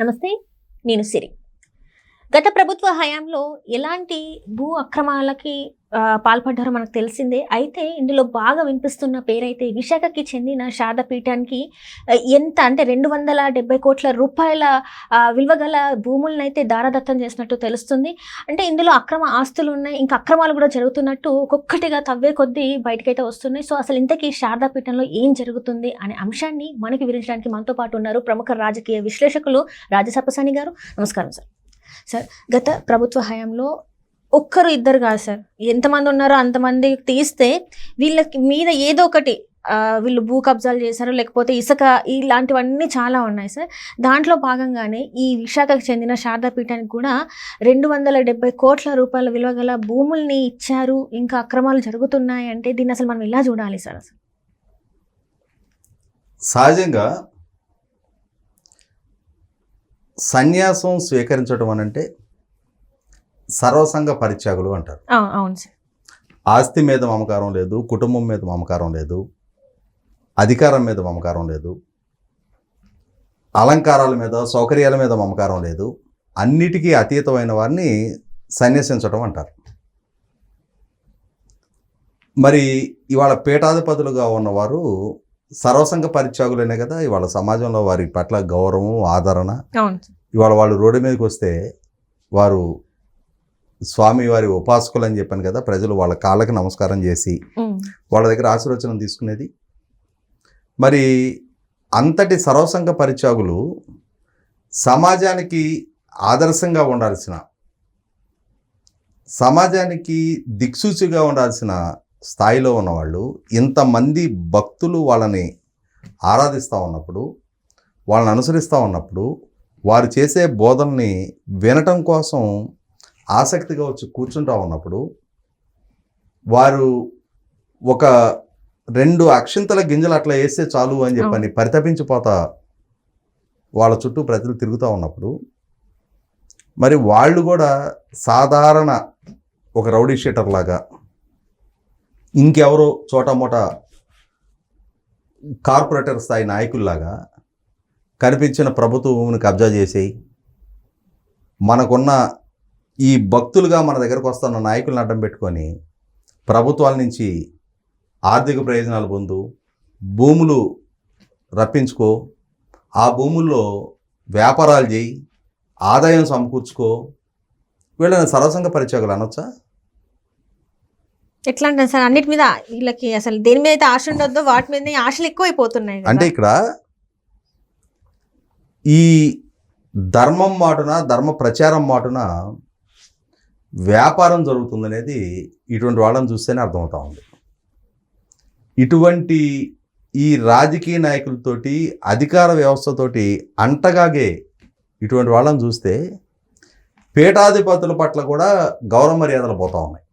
నమస్తే నేను సిరి. గత ప్రభుత్వ హయాంలో ఎలాంటి భూ అక్రమాలకి పాల్పడ్డారో మనకు తెలిసిందే. అయితే ఇందులో బాగా వినిపిస్తున్న పేరైతే విశాఖకి చెందిన శారద పీఠానికి ఎంత అంటే రెండు వందల డెబ్బై కోట్ల రూపాయల విలువగల విలువ గల భూములను అయితే దారాదత్తం చేసినట్టు తెలుస్తుంది. అంటే ఇందులో అక్రమ ఆస్తులు ఉన్నాయి ఇంకా అక్రమాలు కూడా జరుగుతున్నట్టు ఒక్కొక్కటిగా తవ్వే కొద్దీ బయటకైతే వస్తున్నాయి. సో అసలు ఇంతకీ శారదా పీఠంలో ఏం జరుగుతుంది అనే అంశాన్ని మనకి వివరించడానికి మనతో పాటు ఉన్నారు ప్రముఖ రాజకీయ విశ్లేషకులు రాజసప్పసాని గారు నమస్కారం సార్. సార్ గత ప్రభుత్వ హయాంలో ఒక్కరు ఇద్దరు కాదు సార్. ఎంతమంది ఉన్నారో అంతమంది తీస్తే వీళ్ళకి మీద ఏదో ఒకటి వీళ్ళు భూ కబ్జాలు చేశారు లేకపోతే ఇసుక ఇలాంటివన్నీ చాలా ఉన్నాయి సార్. దాంట్లో భాగంగానే ఈ విశాఖకు చెందిన శారదా పీఠానికి కూడా రెండు వందల డెబ్బై కోట్ల రూపాయల విలువ గల భూముల్ని ఇచ్చారు. ఇంకా అక్రమాలు జరుగుతున్నాయి అంటే దీన్ని అసలు మనం ఇలా చూడాలి సార్ అసలు? సహజంగా సన్యాసం స్వీకరించడం అనంటే సర్వసంగ పరిత్యాగులు అంటారు. అవు- అవును సార్. ఆస్తి మీద మమకారం లేదు కుటుంబం మీద మమకారం లేదు అధికారం మీద మమకారం లేదు అలంకారాల మీద సౌకర్యాల మీద మమకారం లేదు అన్నిటికీ అతీతమైన వారిని సన్యసించడం అంటారు. మరి ఇవాళ పీఠాధిపతులుగా ఉన్నవారు సర్వసంగ పరిత్యాగులనే కదా ఇవాళ సమాజంలో వారి పట్ల గౌరవం ఆదరణ. ఇవాళ వాళ్ళు రోడ్డు మీదకి వస్తే వారు స్వామి వారి ఉపాసకులు అని చెప్పాను కదా ప్రజలు వాళ్ళ కాళ్ళకి నమస్కారం చేసి. వాళ్ళ దగ్గర ఆశీర్వచనం తీసుకునేది మరి అంతటి సర్వసంగ పరిత్యాగులు సమాజానికి ఆదర్శంగా ఉండాల్సిన సమాజానికి దిక్సూచిగా ఉండాల్సిన స్థాయిలో ఉన్నవాళ్ళు ఇంతమంది భక్తులు వాళ్ళని ఆరాధిస్తూ ఉన్నప్పుడు వాళ్ళని అనుసరిస్తూ ఉన్నప్పుడు వారు చేసే బోధనని వినటం కోసం ఆసక్తిగా వచ్చి కూర్చుంటా ఉన్నప్పుడు వారు ఒక రెండు అక్షింతల గింజలు అట్లా వేస్తే చాలు అని చెప్పని పరితపించిపోతా వాళ్ళ చుట్టూ ప్రజలు తిరుగుతూ ఉన్నప్పుడు మరి వాళ్ళు కూడా సాధారణ ఒక రౌడీ షీటర్ లాగా ఇంకెవరో చోట మోట కార్పొరేటర్ స్థాయి నాయకుల్లాగా కనిపించిన ప్రభుత్వ కబ్జా చేసేయి మనకున్న ఈ భక్తులుగా మన దగ్గరకు వస్తున్న నాయకులను అడ్డం పెట్టుకొని ప్రభుత్వాల నుంచి ఆర్థిక ప్రయోజనాలు పొందు భూములు రప్పించుకో ఆ భూముల్లో వ్యాపారాలు చేయి ఆదాయం సమకూర్చుకో వీళ్ళని సరసంగా పరిచయాలు అనొచ్చా ఎట్లా అంటారు సార్ అన్నిటి మీద వీళ్ళకి అసలు దేని మీద అయితే ఆశ ఉండొద్దో వాటి మీద ఆశలు ఎక్కువైపోతున్నాయి. అంటే ఇక్కడ ఈ ధర్మం మాటున ధర్మ ప్రచారం మాటున వ్యాపారం జరుగుతుందనేది ఇటువంటి వాళ్ళని చూస్తేనే అర్థమవుతా ఉంది. ఇటువంటి ఈ రాజకీయ నాయకులతోటి అధికార వ్యవస్థతోటి అంటగాగే ఇటువంటి వాళ్ళని చూస్తే పీఠాధిపతుల పట్ల కూడా గౌరవ మర్యాదలు పోతా ఉన్నాయి.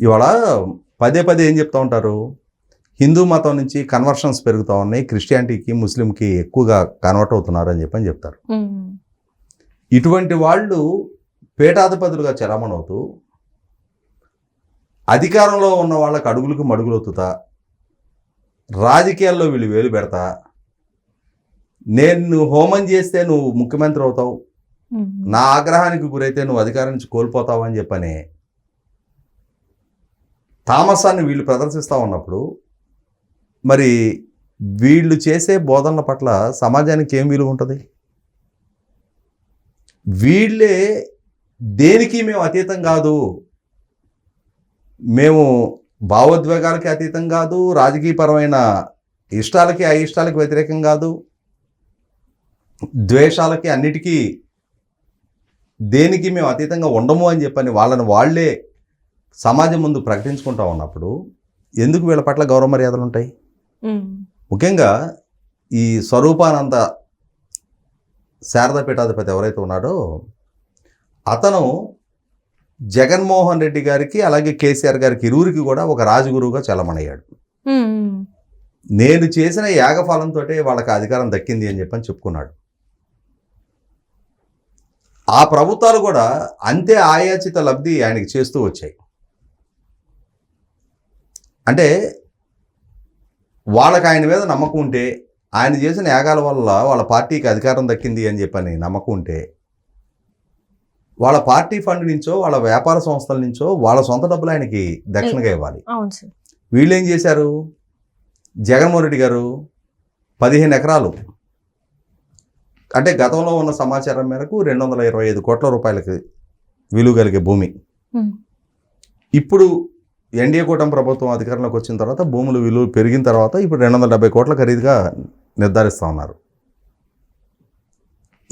ఇవాళ పదే పదే ఏం చెప్తా ఉంటారు? హిందూ మతం నుంచి కన్వర్షన్స్ పెరుగుతూ ఉన్నాయి. క్రిస్టియానిటీకి ముస్లింకి ఎక్కువగా కన్వర్ట్ అవుతున్నారు అని చెప్పని చెప్తారు. ఇటువంటి వాళ్ళు పీఠాధిపతులుగా చలామణవుతూ అధికారంలో ఉన్న వాళ్ళకి అడుగులకు మడుగులొత్తుతా రాజకీయాల్లో వీళ్ళు వేలు పెడతా నేను హోమం చేస్తే నువ్వు ముఖ్యమంత్రి అవుతావు. నా ఆగ్రహానికి గురైతే నువ్వు అధికారం నుంచి కోల్పోతావు అని చెప్పని తామసాన్ని వీళ్ళు ప్రదర్శిస్తూ ఉన్నప్పుడు మరి వీళ్ళు చేసే బోధనల పట్ల సమాజానికి ఏం విలువ ఉంటుంది వీళ్ళే దేనికి మేము అతీతం కాదు? మేము భావోద్వేగాలకి అతీతం కాదు రాజకీయపరమైన ఇష్టాలకి అయిష్టాలకి వ్యతిరేకం కాదు. ద్వేషాలకి అన్నిటికీ దేనికి మేము అతీతంగా ఉండము అని చెప్పని వాళ్ళని వాళ్ళే సమాజం ముందు ప్రకటించుకుంటా ఉన్నప్పుడు ఎందుకు వీళ్ళ పట్ల గౌరవ మర్యాదలు ఉంటాయి. ముఖ్యంగా ఈ స్వరూపానంద శారదా పీఠాధిపతి ఎవరైతే ఉన్నాడో అతను జగన్మోహన్ రెడ్డి గారికి అలాగే కేసీఆర్ గారికి ఇరువురికి కూడా ఒక రాజగురువుగా చలమణయ్యాడు. నేను చేసిన యాగఫలంతో వాళ్ళకి అధికారం దక్కింది అని చెప్పని చెప్పుకున్నాడు. ఆ ప్రభుత్వాలు కూడా అంతే ఆయాచిత లబ్ధి ఆయనకి చేస్తూ వచ్చాయి. అంటే వాళ్ళకి ఆయన మీద నమ్మకం ఉంటే ఆయన చేసిన యాగాల వల్ల వాళ్ళ పార్టీకి అధికారం దక్కింది అని చెప్పని నమ్మకం ఉంటే వాళ్ళ పార్టీ ఫండ్ నుంచో వాళ్ళ వ్యాపార సంస్థల నుంచో వాళ్ళ సొంత డబ్బులు ఆయనకి దక్షిణగా ఇవ్వాలి. వీళ్ళు ఏం చేశారు? జగన్మోహన్ రెడ్డి గారు పదిహేను ఎకరాలు అంటే గతంలో ఉన్న సమాచారం మేరకు రెండు వందల ఇరవై ఐదు కోట్ల రూపాయలకి విలువ కలిగే భూమి. ఇప్పుడు ఎన్డీఏ కూటమి ప్రభుత్వం అధికారంలోకి వచ్చిన తర్వాత భూముల విలువ పెరిగిన తర్వాత ఇప్పుడు రెండు వందల డెబ్బై కోట్ల ఖరీదుగా నిర్ధారిస్తూ ఉన్నారు.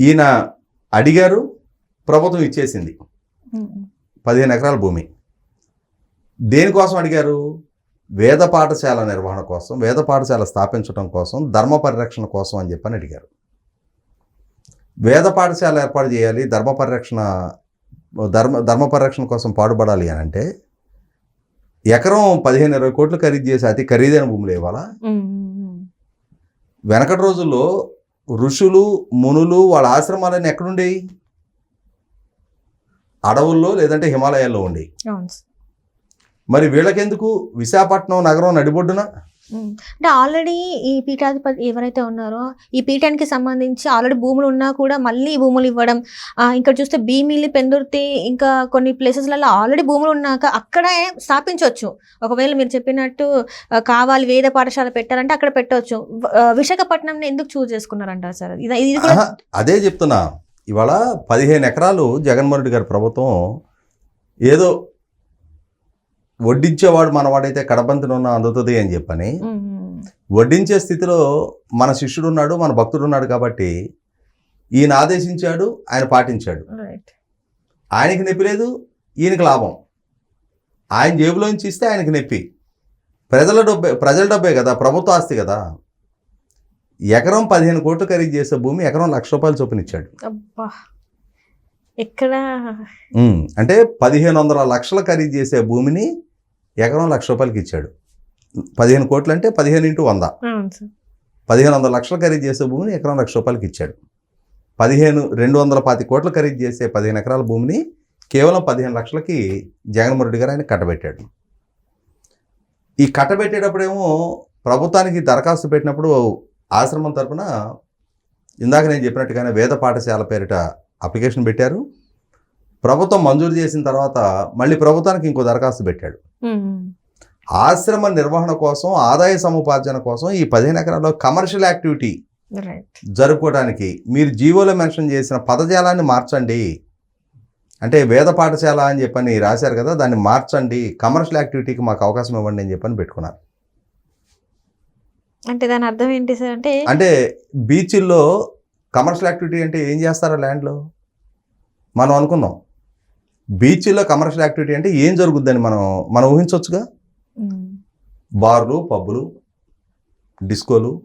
ఈయన అడిగారు ప్రభుత్వం ఇచ్చేసింది. పదిహేను ఎకరాల భూమి. దేనికోసం అడిగారు? వేద పాఠశాల నిర్వహణ కోసం వేద పాఠశాల స్థాపించడం కోసం ధర్మ పరిరక్షణ కోసం అని చెప్పని అడిగారు. వేద పాఠశాల ఏర్పాటు చేయాలి ధర్మ పరిరక్షణ ధర్మ ధర్మ పరిరక్షణ కోసం పాటుపడాలి అని అంటే ఎకరం పదిహేను ఇరవై కోట్లు ఖరీదు చేసి అతి ఖరీదైన భూములు ఇవ్వాలా? వెనకటి రోజుల్లో ఋషులు మునులు వాళ్ళ ఆశ్రమాలన్నీ ఎక్కడుండేవి అడవుల్లో లేదంటే హిమాలయాల్లో ఉండేవి మరి వీళ్ళకెందుకు? విశాఖపట్నం నగరం నడిబొడ్డున. అంటే ఆల్రెడీ ఈ పీఠాధిపతి ఎవరైతే ఉన్నారో ఈ పీఠానికి సంబంధించి ఆల్రెడీ భూములు ఉన్నా కూడా మళ్ళీ భూములు ఇవ్వడం ఇక్కడ చూస్తే భీమిలి పెందుర్తి ఇంకా కొన్ని ప్లేసెస్లలో ఆల్రెడీ భూములు ఉన్నాక అక్కడే స్థాపించవచ్చు. ఒకవేళ మీరు చెప్పినట్టు కావాలి వేద పాఠశాల పెట్టాలంటే అక్కడ పెట్టవచ్చు. విశాఖపట్నం ఎందుకు చూజ్ చేసుకున్నారంట సార్? ఇది అదే చెప్తున్నా. ఇవాళ పదిహేను ఎకరాలు జగన్మోహన్ రెడ్డి గారి ప్రభుత్వం ఏదో వడ్డించేవాడు మనవాడైతే కడబంతినున్న అందుతుంది అని చెప్పని. వడ్డించే స్థితిలో మన శిష్యుడు ఉన్నాడు మన భక్తుడు ఉన్నాడు కాబట్టి ఈయన ఆదేశించాడు ఆయన పాటించాడు. ఆయనకి నొప్పి లేదు ఈయనకి లాభం. ఆయన జేబులోంచి ఇస్తే ఆయనకి నొప్పి. ప్రజల డబ్బే ప్రజల డబ్బే కదా ప్రభుత్వ ఆస్తి కదా. ఎకరం పదిహేను కోట్లు ఖరీదు చేసే భూమి ఎకరం లక్ష రూపాయలు చొప్పున ఇచ్చాడు ఎక్కడ? అంటే పదిహేను వందల లక్షల ఖరీదు చేసే భూమిని ఎకరం లక్ష రూపాయలకి ఇచ్చాడు. పదిహేను కోట్లు అంటే పదిహేను ఇంటూ వంద. పదిహేను వందల లక్షల ఖరీదు చేసే భూమిని ఎకరం లక్ష రూపాయలకి ఇచ్చాడు. పదిహేను రెండు వందల పాతి కోట్ల ఖరీదు చేసే పదిహేను ఎకరాల భూమిని కేవలం పదిహేను లక్షలకి జగన్మోహన్ రెడ్డి గారు ఆయన కట్టబెట్టాడు. ఈ కట్టబెట్టేటప్పుడేమో ప్రభుత్వానికి దరఖాస్తు పెట్టినప్పుడు ఆశ్రమం తరపున ఇందాక నేను చెప్పినట్టుగానే వేద పాఠశాల పేరిట అప్లికేషన్ పెట్టారు. ప్రభుత్వం మంజూరు చేసిన తర్వాత మళ్ళీ ప్రభుత్వానికి ఇంకో దరఖాస్తు పెట్టాడు. ఆశ్రమ నిర్వహణ కోసం ఆదాయ సముపార్జన కోసం ఈ పదిహేను ఎకరాల్లో కమర్షియల్ యాక్టివిటీ జరుపుకోవడానికి మీరు జీవోలో మెన్షన్ చేసిన పదజాలాన్ని మార్చండి. అంటే వేద పాఠశాల అని చెప్పని రాశారు కదా దాన్ని మార్చండి. కమర్షియల్ యాక్టివిటీకి మాకు అవకాశం ఇవ్వండి అని చెప్పని పెట్టుకున్నారు. అంటే దాని అర్థం ఏంటి సార్ అంటే? అంటే బీచ్ల్లో కమర్షియల్ యాక్టివిటీ అంటే ఏం చేస్తారో ల్యాండ్లో మనం అనుకుందాం బీచ్ల్లో కమర్షియల్ యాక్టివిటీ అంటే ఏం జరుగుద్దని మనం మనం ఊహించవచ్చుగా బార్లు పబ్బులు డిస్కోలు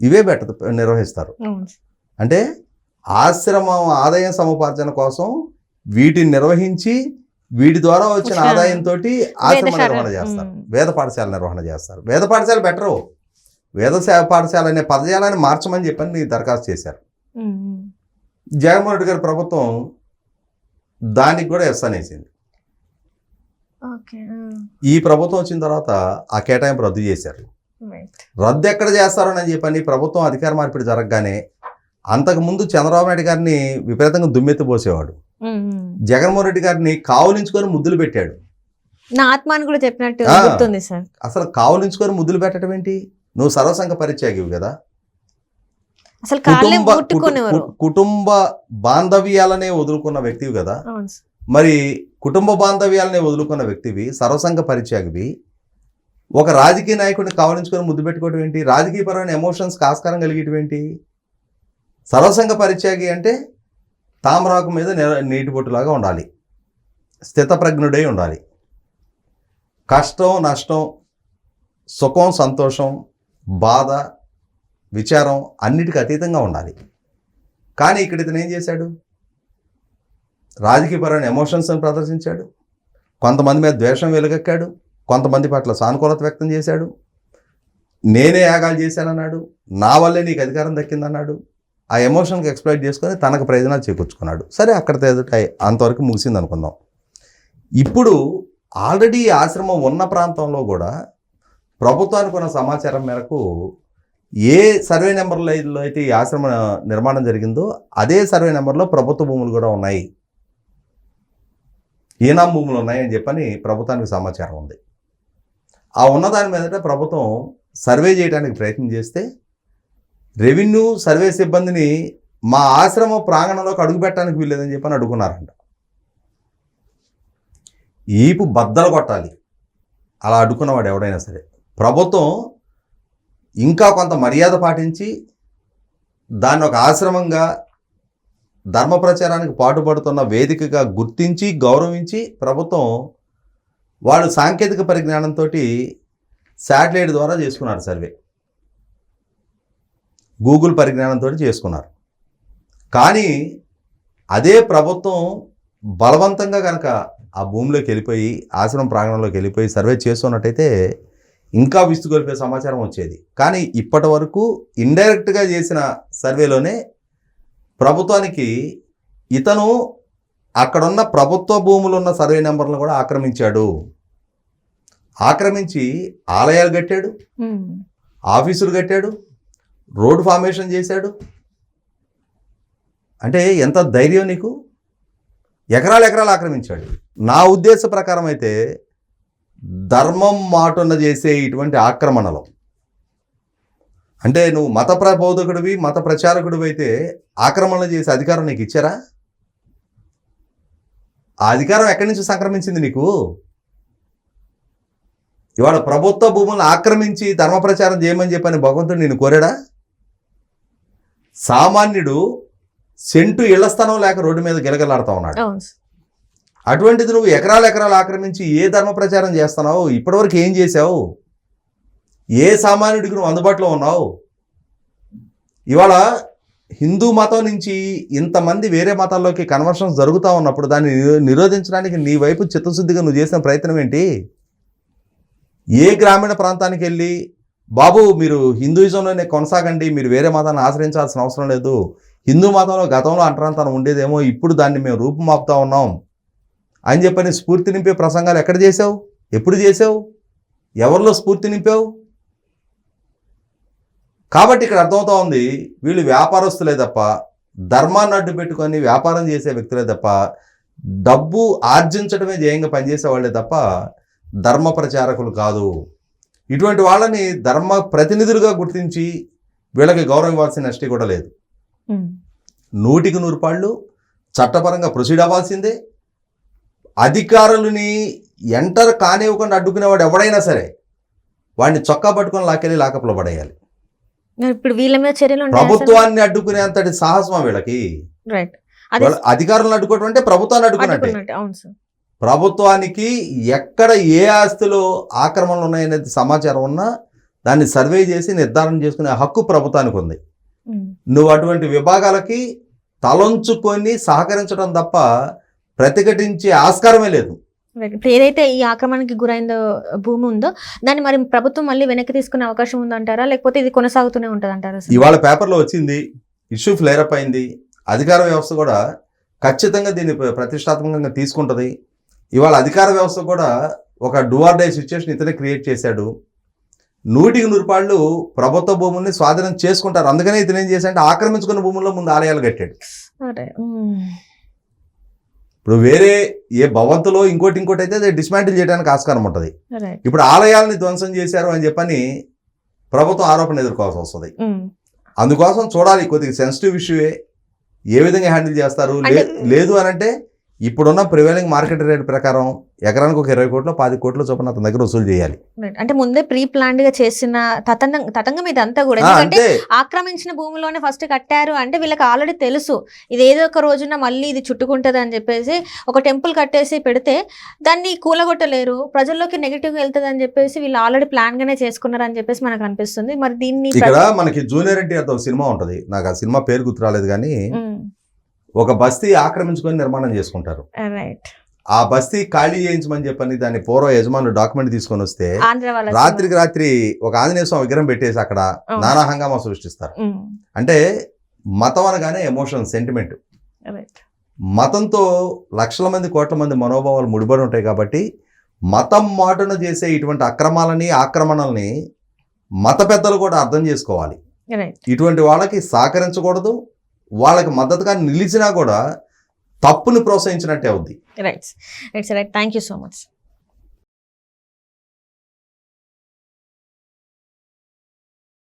ఇవే బెట్ట నిర్వహిస్తారు. అంటే ఆశ్రమం ఆదాయం సముపార్జన కోసం వీటిని నిర్వహించి వీటి ద్వారా వచ్చిన ఆదాయంతో ఆశ్రమ నిర్వహణ చేస్తారు. వేద పాఠశాల నిర్వహణ చేస్తారు. వేద పాఠశాల బెటరు. వేద పాఠశాల అనే పదజాలాన్ని మార్చమని చెప్పని దరఖాస్తు చేశారు. జగన్మోహన్ రెడ్డి గారి ప్రభుత్వం దానికి కూడా ఎస్ అనేసింది ఆ, ఈ ప్రభుత్వం వచ్చిన తర్వాత ఆ కేటాయింపు రద్దు చేశారు. రద్దు ఎక్కడ చేస్తారని చెప్పని ప్రభుత్వం అధికార మార్పిడి జరగగానే అంతకుముందు చంద్రబాబు నాయుడు గారిని విపరీతంగా దుమ్మెత్తిపోసేవాడు. జగన్మోహన్ రెడ్డి గారిని కావులించుకొని ముద్దులు పెట్టాడు. నా కూడా చెప్పినట్టు అసలు కావులించుకొని ముద్దులు పెట్టడం ఏంటి? నువ్వు సర్వసంగ పరిత్యాగివి కదా. అసలు కాళ్ళే కుటుంబ ముట్టుకునేవారు. కుటు- కుటుంబ బాంధవ్యాలనే వదులుకున్న వ్యక్తివి కదా. మరి కుటుంబ బాంధవ్యాలనే వదులుకున్న వ్యక్తివి సర్వసంగ పరిత్యాగివి ఒక రాజకీయ నాయకుడిని కావలించుకొని ముద్దు పెట్టుకోవడం ఏంటి? రాజకీయపరమైన ఎమోషన్స్ ఆస్కారం కలిగేటం ఏంటి? సర్వసంగ పరిత్యాగి అంటే తామరాకు మీద నిర- నీటి బొట్టులాగా ఉండాలి. స్థితప్రజ్ఞుడై ఉండాలి. కష్టం నష్టం సుఖం సంతోషం బాధ విచారం అన్నిటికీ అతీతంగా ఉండాలి. కానీ ఇక్కడ ఇతను ఏం చేశాడు? రాజకీయపరమైన ఎమోషన్స్ని ప్రదర్శించాడు. కొంతమంది మీద ద్వేషం వెలుగెక్కాడు. కొంతమంది పట్ల సానుకూలత వ్యక్తం చేశాడు. నేనే యాగాలు చేశానన్నాడు. నా వల్లే నీకు అధికారం దక్కిందన్నాడు. ఆ ఎమోషన్కి ఎక్స్ప్లైట్ చేసుకొని తనకు ప్రయోజనాలు చేకూర్చుకున్నాడు. సరే అక్కడ ఎదుట అంతవరకు ముగిసింది అనుకుందాం. ఇప్పుడు ఆల్రెడీ ఆశ్రమం ఉన్న ప్రాంతంలో కూడా ప్రభుత్వానికి ఉన్న సమాచారం మేరకు ఏ సర్వే నెంబర్లో అయితే ఈ ఆశ్రమ నిర్మాణం జరిగిందో అదే సర్వే నెంబర్లో ప్రభుత్వ భూములు కూడా ఉన్నాయి. ఈనాం భూములు ఉన్నాయని చెప్పని ప్రభుత్వానికి సమాచారం ఉంది. ఆ ఉన్నదాని మీదట ప్రభుత్వం సర్వే చేయడానికి ప్రయత్నం చేస్తే రెవెన్యూ సర్వే సిబ్బందిని మా ఆశ్రమ ప్రాంగణంలోకి అడుగు పెట్టడానికి వీల్లేదని చెప్పని అడుగున్నారంట. ఈపు బద్దలు కొట్టాలి. అలా అడుక్కున్నవాడు ఎవడైనా సరే. ప్రభుత్వం ఇంకా కొంత మర్యాద పాటించి దాన్ని ఒక ఆశ్రమంగా ధర్మ ప్రచారానికి పాటుపడుతున్న వేదికగా గుర్తించి గౌరవించి ప్రభుత్వం వాళ్ళు సాంకేతిక పరిజ్ఞానంతో శాటిలైట్ ద్వారా చేసుకున్నారు సర్వే. గూగుల్ పరిజ్ఞానంతో చేసుకున్నారు. కానీ అదే ప్రభుత్వం బలవంతంగా కనుక ఆ భూమిలోకి వెళ్ళిపోయి ఆశ్రమం ప్రాంగణంలోకి వెళ్ళిపోయి సర్వే చేస్తున్నట్టయితే ఇంకా విస్తుగొలిపే సమాచారం వచ్చేది. కానీ ఇప్పటి వరకు ఇండైరెక్ట్గా చేసిన సర్వేలోనే ప్రభుత్వానికి ఇతను అక్కడున్న ప్రభుత్వ భూములు ఉన్న సర్వే నెంబర్లను కూడా ఆక్రమించాడు. ఆక్రమించి ఆలయాలు కట్టాడు. ఆఫీసులు కట్టాడు. రోడ్ ఫార్మేషన్ చేశాడు. అంటే ఎంత ధైర్యం నీకు? ఎకరాలు ఎకరాలు ఆక్రమించాడు. నా ఉద్దేశ ప్రకారం అయితే ధర్మం మాటున చేసే ఇటువంటి ఆక్రమణలు. అంటే నువ్వు మత ప్రబోధకుడివి మత ప్రచారకుడివి అయితే ఆక్రమణలు చేసే అధికారం నీకు ఇచ్చారా? ఆ అధికారం ఎక్కడి నుంచి సంక్రమించింది నీకు? ఇవాళ ప్రభుత్వ భూములను ఆక్రమించి ధర్మ ప్రచారం చేయమని చెప్పని భగవంతుడు నేను కోరాడా? సామాన్యుడు సెంటు ఇళ్ళ స్థలం లేక రోడ్డు మీద గిలగలాడుతా ఉన్నాడు. అటువంటిది నువ్వు ఎకరాలు ఎకరాలు ఆక్రమించి ఏ ధర్మ ప్రచారం చేస్తున్నావు? ఇప్పటివరకు ఏం చేశావు? ఏ సామాన్యుడికి నువ్వు అందుబాటులో ఉన్నావు? ఇవాళ హిందూ మతం నుంచి ఇంతమంది వేరే మతాల్లోకి కన్వర్షన్స్ జరుగుతూ ఉన్నప్పుడు దాన్ని నిరోధించడానికి నీ వైపు చిత్తశుద్ధిగా నువ్వు చేసిన ప్రయత్నం ఏంటి? ఏ గ్రామీణ ప్రాంతానికి వెళ్ళి బాబు మీరు హిందూయిజంలోనే కొనసాగండి మీరు వేరే మతాన్ని ఆశ్రయించాల్సిన అవసరం లేదు. హిందూ మతంలో గతంలో అంటరాంతనం ఉండేదేమో ఇప్పుడు దాన్ని మేము రూపుమాపుతా ఉన్నాం. అని చెప్పని స్ఫూర్తి నింపే ప్రసంగాలు ఎక్కడ చేసావు ఎప్పుడు చేసావు ఎవరిలో స్ఫూర్తి నింపావు? కాబట్టి ఇక్కడ అర్థమవుతా ఉంది వీళ్ళు వ్యాపారస్తులే తప్ప ధర్మాన్ని అడ్డు పెట్టుకొని వ్యాపారం చేసే వ్యక్తులే తప్ప డబ్బు ఆర్జించడమే ధ్యేయంగా పనిచేసే వాళ్ళే తప్ప ధర్మ ప్రచారకులు కాదు. ఇటువంటి వాళ్ళని ధర్మ ప్రతినిధులుగా గుర్తించి వీళ్ళకి గౌరవం ఇవ్వాల్సిన నష్టి కూడా లేదు. నూటికి నూరు పాళ్ళు చట్టపరంగా ప్రొసీడ్ అవ్వాల్సిందే అధికారులని ఎంటర్ కానివ్వకుండా అడ్డుకునేవాడు ఎవడైనా సరే వాడిని చొక్కా పట్టుకొని లాకెళ్ళి లాకప్లో పడేయాలి. ఇప్పుడు వీళ్ళ మీద చర్యలు? ప్రభుత్వాన్ని అడ్డుకునే అంతటి సాహసం వీళ్ళకి అధికారులను అడ్డుకోవడం అంటే ప్రభుత్వాన్ని అడ్డుకున్నట్టే. ప్రభుత్వానికి ఎక్కడ ఏ ఆస్తిలో ఆక్రమణలు ఉన్నాయనేది సమాచారం ఉన్నా దాన్ని సర్వే చేసి నిర్ధారణ చేసుకునే హక్కు ప్రభుత్వానికి ఉంది. నువ్వు అటువంటి విభాగాలకి తలొంచుకొని సహకరించడం తప్ప ప్రతిఘటించే ఆస్కారమే లేదు. ఏదైతే ఈ ఆక్రమణకి గురైందో భూమి ఉందో దాన్ని మరి ప్రభుత్వం మళ్ళీ వెనక్కి తీసుకునే అవకాశం ఉందంటారా? లేకపోతే ఇది కొనసాగుతూనే ఉంటుంది అంటారా ఇవాళ పేపర్లో వచ్చింది ఇష్యూ ఫ్లేరప్ అయింది అధికార వ్యవస్థ కూడా ఖచ్చితంగా దీన్ని ప్ర- ప్రతిష్టాత్మకంగా తీసుకుంటుంది. ఇవాళ అధికార వ్యవస్థ కూడా ఒక డూఆర్ డే సిచ్యువేషన్ ఇతనే క్రియేట్ చేశాడు. నూటికి నూరు పాళ్ళు ప్రభుత్వ భూముల్ని స్వాధీనం చేసుకుంటారు. అందుకనే ఇతను ఏం చేశాడంటే ఆక్రమించుకున్న భూముల్లో ముందు ఆలయాలు కట్టాడు. ఇప్పుడు వేరే ఏ భవంతులో ఇంకోటి ఇంకోటి అయితే అది డిస్మాంటిల్ చేయడానికి ఆస్కారం ఉంటుంది. ఇప్పుడు ఆలయాలని ధ్వంసం చేశారు అని చెప్పని ప్రభుత్వం ఆరోపణ ఎదుర్కోవాల్సి వస్తుంది. ఉమ్. అందుకోసం చూడాలి కొద్దిగా సెన్సిటివ్ ఇష్యూయే ఏ విధంగా హ్యాండిల్ చేస్తారు? లేదు అని అంటే ఇప్పుడున్న ప్రివైలింగ్ మార్కెట్ రేట్ ప్రకారం ఎకరానికి ఒక ఇరవై కోట్లు పాతి కోట్ల చొప్పున అతని దగ్గర వసూలు చేయాలి. అంటే ముందే ప్రీ ప్లాన్డ్గా చేసిన తతంగం తతంగం ఇదంతా కూడా. ఎందుకంటే అంతే. ఆక్రమించిన భూమిలోనే ఫస్ట్ కట్టారు అంటే వీళ్ళకి ఆల్రెడీ తెలుసు. ఇది ఏదో ఒక రోజున మళ్ళీ ఇది చుట్టుకుంటది అని చెప్పేసి ఒక టెంపుల్ కట్టేసి పెడితే దాన్ని కూలగొట్టలేరు. ప్రజల్లోకి నెగిటివ్గా వెళ్తుంది అని చెప్పేసి వీళ్ళు ఆల్రెడీ ప్లాన్ గానే చేసుకున్నారు అని చెప్పేసి మనకు అనిపిస్తుంది. మరి దీన్ని ఇక్కడ మనకి జూనియర్ ఎన్టీఆర్ ఒక సినిమా ఉంటది. నాకు ఆ సినిమా పేరు గుర్తు రాలేదు కానీ ఒక బస్తీ ఆక్రమించుకొని నిర్మాణం చేసుకుంటారు రైట్ ఆ బస్తీ ఖాళీ చేయించమని చెప్పని దాని పూర్వ యజమానులు డాక్యుమెంట్ తీసుకొని వస్తే రాత్రికి రాత్రి ఒక ఆంజనేయ స్వామి విగ్రహం పెట్టేసి అక్కడ. నానా హంగామా సృష్టిస్తారు. అంటే మతం అనగానే ఎమోషన్ సెంటిమెంట్. మతంతో లక్షల మంది కోట్ల మంది మనోభావాలు ముడిపడి ఉంటాయి కాబట్టి మతం మాటున చేసే ఇటువంటి అక్రమాలని ఆక్రమణల్ని మత పెద్దలు కూడా అర్థం చేసుకోవాలి ఇటువంటి వాళ్ళకి సహకరించకూడదు వాళ్ళకి మద్దతుగా నిలిచినా కూడా తప్పును ప్రోత్సహించినట్టే అవుద్ది. Right right right thank you so much